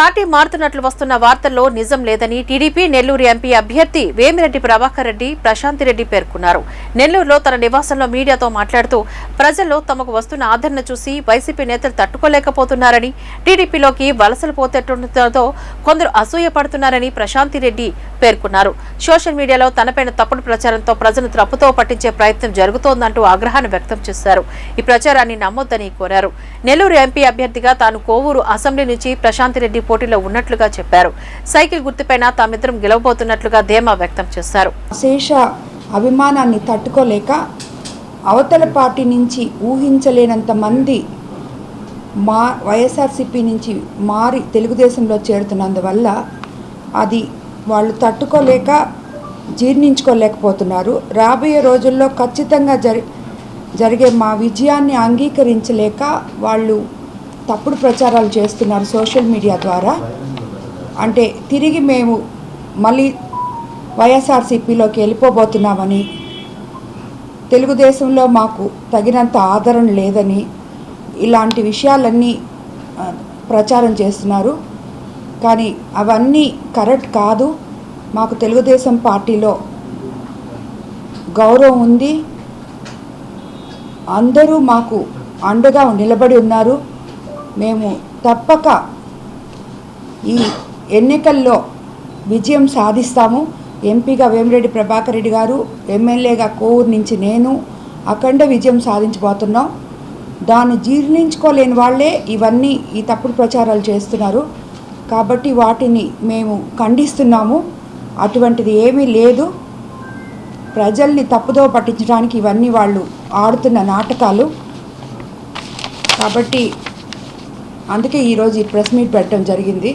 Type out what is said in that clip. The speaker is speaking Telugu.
పార్టీ మారుతున్నట్లు వస్తున్న వార్తల్లో నిజం లేదని టీడీపీ నెల్లూరు ఎంపీ అభ్యర్థి వేమిరెడ్డి ప్రభాకర్ రెడ్డి ప్రశాంతి రెడ్డి పేర్కొన్నారు. నెల్లూరులో తన నివాసంలో మీడియాతో మాట్లాడుతూ ప్రజల్లో తమకు వస్తున్న ఆదరణ చూసి వైసీపీ నేతలు తట్టుకోలేకపోతున్నారని టీడీపీలోకి వలసలు పోతేటంతో కొందరు అసూయ పడుతున్నారని ప్రశాంతి రెడ్డి పేర్కొన్నారు. సోషల్ మీడియాలో తనపైన తప్పుడు ప్రచారంతో ప్రజలను తప్పుతో పట్టించే ప్రయత్నం జరుగుతోందంటూ ఆగ్రహాన్ని వ్యక్తం చేశారు. ఈ ప్రచారాన్ని నమ్మొద్దని కోరారు. నెల్లూరు ఎంపీ అభ్యర్థిగా తాను కోవూరు అసెంబ్లీ నుంచి ప్రశాంతి రెడ్డి పోటీలో ఉన్నట్లుగా చెప్పారు. సైకిల్ గుర్తుపైన తామిద్దరం గెలవబోతున్నట్లుగా ధీమా వ్యక్తం చేశారు. అశేష అభిమానాన్ని తట్టుకోలేక అవతల పార్టీ నుంచి ఊహించలేనంత మంది మా వైఎస్ఆర్సీపీ నుంచి మారి తెలుగుదేశంలో చేరుతున్నందువల్ల అది వాళ్ళు తట్టుకోలేక జీర్ణించుకోలేకపోతున్నారు. రాబోయే రోజుల్లో ఖచ్చితంగా జరి జరిగే మా విజయాన్ని అంగీకరించలేక వాళ్ళు తప్పుడు ప్రచారాలు చేస్తున్నారు సోషల్ మీడియా ద్వారా. అంటే తిరిగి మేము మళ్ళీ వైఎస్ఆర్సీపీలోకి వెళ్ళిపోబోతున్నామని తెలుగుదేశంలో మాకు తగినంత ఆదరణ లేదని ఇలాంటి విషయాలన్నీ ప్రచారం చేస్తున్నారు. కానీ అవన్నీ కరెక్ట్ కాదు. మాకు తెలుగుదేశం పార్టీలో గౌరవం ఉంది. అందరూ మాకు అండగా నిలబడి ఉన్నారు. మేము తప్పక ఈ ఎన్నికల్లో విజయం సాధిస్తాము. ఎంపీగా వేమిరెడ్డి ప్రభాకర్ రెడ్డి గారు ఎమ్మెల్యేగా కోవూరు నుంచి నేను అఖండ విజయం సాధించబోతున్నాం. దాన్ని జీర్ణించుకోలేని వాళ్ళే ఇవన్నీ ఈ తప్పుడు ప్రచారాలు చేస్తున్నారు. కాబట్టి వాటిని మేము ఖండిస్తున్నాము. అటువంటిది ఏమీ లేదు. ప్రజల్ని తప్పుదో పట్టించడానికి ఇవన్నీ వాళ్ళు ఆడుతున్న నాటకాలు. కాబట్టి అందుకే ఈరోజు ఈ ప్రెస్ మీట్ పెట్టడం జరిగింది.